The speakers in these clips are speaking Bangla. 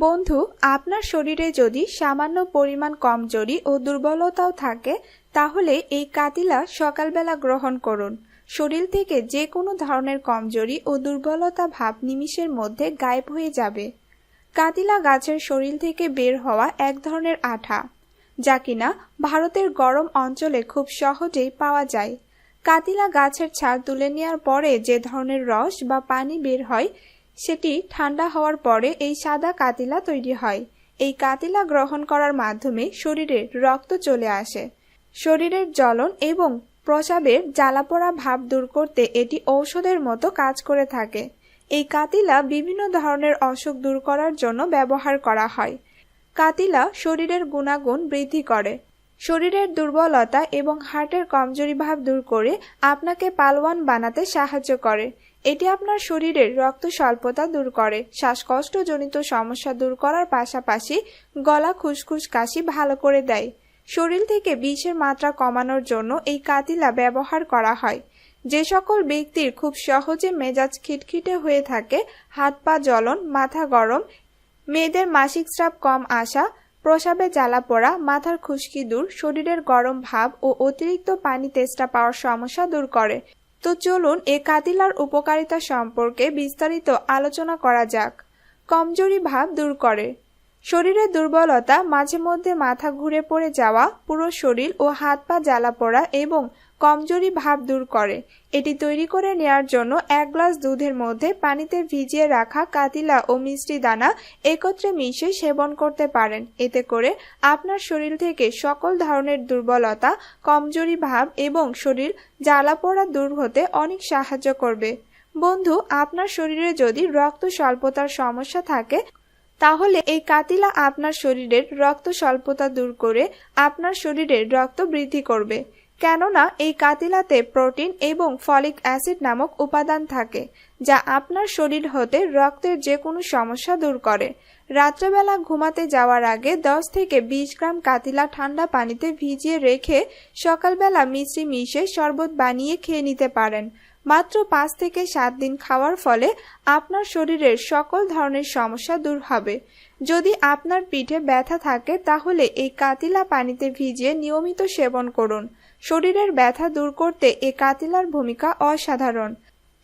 বন্ধু, আপনার শরীরে যদি সামান্য পরিমাণ কমজোরি ও দুর্বলতাও থাকে, তাহলে এই কাতিলা সকালবেলা গ্রহণ করুন। শরীর থেকে যে কোনো ধরনের কমজোরি ও দুর্বলতা ভাব নিমিষের মধ্যে গায়েব হয়ে যাবে। কাতিলা গাছের শরীর থেকে বের হওয়া এক ধরনের আঠা, যা কিনা ভারতের গরম অঞ্চলে খুব সহজেই পাওয়া যায়। কাতিলা গাছের ছাল তুলে নেওয়ার পরে যে ধরনের রস বা পানি বের হয় সেটি ঠান্ডা হওয়ার পরে এই সাদা কাতিলা তৈরি হয়। এই কাতিলা গ্রহণ করার মাধ্যমে শরীরে রক্ত চলে আসে। শরীরের জ্বলন এবং প্রসাবের জ্বালাপোড়া ভাব দূর করতে এটি ঔষধের মতো কাজ করে থাকে। এই কাতিলা বিভিন্ন ধরনের অসুখ দূর করার জন্য ব্যবহার করা হয়। কাতিলা শরীরের গুণাগুণ বৃদ্ধি করে। শরীরের দুর্বলতা এবং হার্টের কমজোরি ভাব দূর করে আপনাকে পালওয়ান বানাতে সাহায্য করে। এটি আপনার শরীরের রক্ত স্বল্পতা দূর করে, শ্বাসকষ্টজনিত সমস্যা দূর করার পাশাপাশি গলা খুসখুস কাশি ভালো করে দেয়। শরীর থেকে বিষের মাত্রা কমানোর জন্য এই কাতিলা ব্যবহার করা হয়। যে সকল ব্যক্তির খুব সহজে মেজাজ খিটখিটে হয়ে থাকে, হাত পা জ্বলন, মাথা গরম, মেয়েদের মাসিক স্রাব কম আসা, প্রসাবে জ্বালা পড়া, মাথার খুশকি দূর, শরীরের গরম ভাব ও অতিরিক্ত পানি তেষ্টা পাওয়ার সমস্যা দূর করে। তো চলুন এ কাতিলার উপকারিতা সম্পর্কে বিস্তারিত আলোচনা করা যাক। কমজোরি ভাব দূর করে। শরীরের দুর্বলতা, মাঝে মধ্যে মাথা ঘুরে পড়ে যাওয়া, পুরো শরীর ও হাত পা জ্বালা পড়া এবং কমজোরি ভাব দূর করে। এটি তৈরি করে নেয়ার জন্য এক গ্লাস দুধের মধ্যে পানিতে ভিজিয়ে রাখা কাতিলা ও মিষ্টি দানা একত্রে মিশিয়ে সেবন করতে পারেন। এতে করে আপনার শরীর থেকে সকল ধরনের দুর্বলতা, কমজোরি ভাব এবং শরীর জ্বালা পোড়া দূর হতে অনেক সাহায্য করবে। বন্ধু, আপনার শরীরে যদি রক্ত স্বল্পতার সমস্যা থাকে, তাহলে এই কাতিলা আপনার শরীরের রক্ত স্বল্পতা দূর করে আপনার শরীরে রক্ত বৃদ্ধি করবে। কেননা এই কাতিলাতে প্রোটিন এবং ফলিক অ্যাসিড নামক উপাদান থাকে, যা আপনার শরীর হতে রক্তের যে কোনো সমস্যা দূর করে। রাত্রেবেলা ঘুমাতে যাওয়ার আগে দশ থেকে বিশ গ্রাম কাতিলা ঠান্ডা পানিতে ভিজিয়ে রেখে সকালবেলা মিশ্রি মিশে শরবত বানিয়ে খেয়ে নিতে পারেন। মাত্র পাঁচ থেকে সাত দিন খাওয়ার ফলে আপনার শরীরের সকল ধরনের সমস্যা দূর হবে। যদি আপনার পিঠে ব্যথা থাকে, তাহলে এই কাতিলা পানিতে ভিজিয়ে নিয়মিত সেবন করুন। শরীরের ব্যথা দূর করতে এ কাতিলার ভূমিকা অসাধারণ।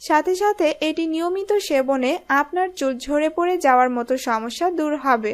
সাথে সাথে এটি নিয়মিত সেবনে আপনার চুল ঝরে পড়ে যাওয়ার মতো সমস্যা দূর হবে।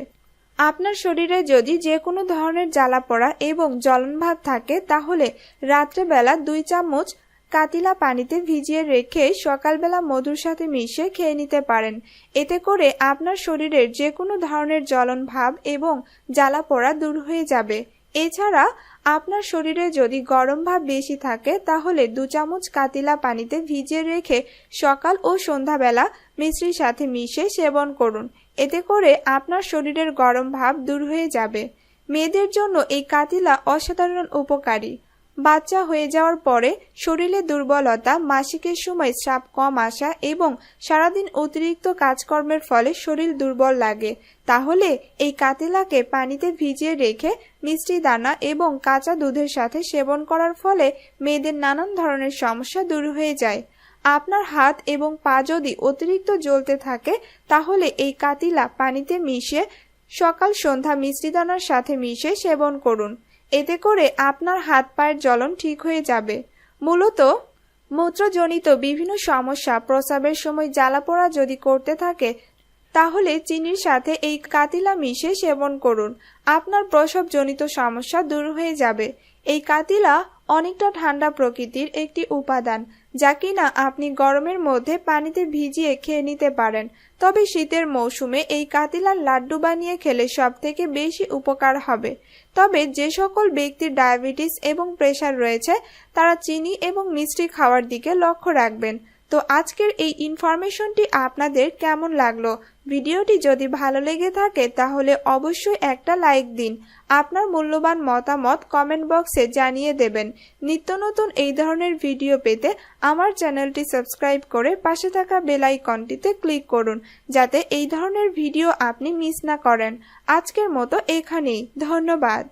আপনার শরীরে যদি যে কোনো ধরনের জ্বালা পড়া এবং জ্বলনভাব থাকে, তাহলে রাত্রেবেলা দুই চামচ কাতিলা পানিতে ভিজিয়ে রেখে সকালবেলা মধুর সাথে মিশে খেয়ে নিতে পারেন। এতে করে আপনার শরীরের যে কোনো ধরনের জ্বলন ভাব এবং জ্বালা পড়া দূর হয়ে যাবে। এছাড়া আপনার শরীরে যদি গরম ভাব বেশি থাকে, তাহলে দু চামচ কাতিলা পানিতে ভিজিয়ে রেখে সকাল ও সন্ধ্যাবেলা মিশ্রির সাথে মিশে সেবন করুন। এতে করে আপনার শরীরের গরম ভাব দূর হয়ে যাবে। মেয়েদের জন্য এই কাতিলা অসাধারণ উপকারী। বাচ্চা হয়ে যাওয়ার পরে শরীরে দুর্বলতা, মাসিকের সময় চাপ কম আসা এবং সারাদিন অতিরিক্ত কাজকর্মের ফলে শরীর দুর্বল লাগে। তাহলে এই কাতিলাকে পানিতে ভিজিয়ে রেখে মিষ্টি দানা এবং কাঁচা দুধের সাথে সেবন করার ফলে মেয়েদের নানান ধরনের সমস্যা দূর হয়ে যায়। আপনার হাত এবং পা যদি অতিরিক্ত জ্বলতে থাকে, তাহলে এই কাতিলা পানিতে মিশিয়ে সকাল সন্ধ্যা মিষ্টি দানার সাথে মিশে সেবন করুন। এতে করে আপনার হাত পায়ের জ্বলন ঠিক হয়ে যাবে। মূলত মূত্রজনিত বিভিন্ন সমস্যা প্রস্রাবের সময় জ্বালাপোড়া যদি করতে থাকে তাহলে চিনির সাথে এই কাতিলা মিশে সেবন করুন। আপনার প্রসবজনিত সমস্যা দূর হয়ে যাবে। এই কাতিলা অনেকটা ঠান্ডা প্রকৃতির একটি উপাদান, যা কিনা আপনি গরমের মধ্যে পানিতে ভিজিয়ে খেয়ে নিতে পারেন। তবে শীতের মৌসুমে এই কাতিলার লাড্ডু বানিয়ে খেলে সব থেকে বেশি উপকার হবে। তবে যে সকল ব্যক্তির ডায়াবেটিস এবং প্রেশার রয়েছে, তারা চিনি এবং মিষ্টি খাওয়ার দিকে লক্ষ্য রাখবেন। তো আজকের এই ইনফরমেশনটি আপনাদের কেমন লাগল? ভিডিওটি যদি ভালো লেগে থাকে, তাহলে অবশ্যই একটা লাইক দিন। আপনার মূল্যবান মতামত কমেন্ট বক্সে জানিয়ে দেবেন। নিত্য নতুন এই ধরনের ভিডিও পেতে আমার চ্যানেলটি সাবস্ক্রাইব করে পাশে থাকা বেল আইকনটিতে ক্লিক করুন, যাতে এই ধরনের ভিডিও আপনি মিস না করেন। আজকের মতো এখানেই। ধন্যবাদ।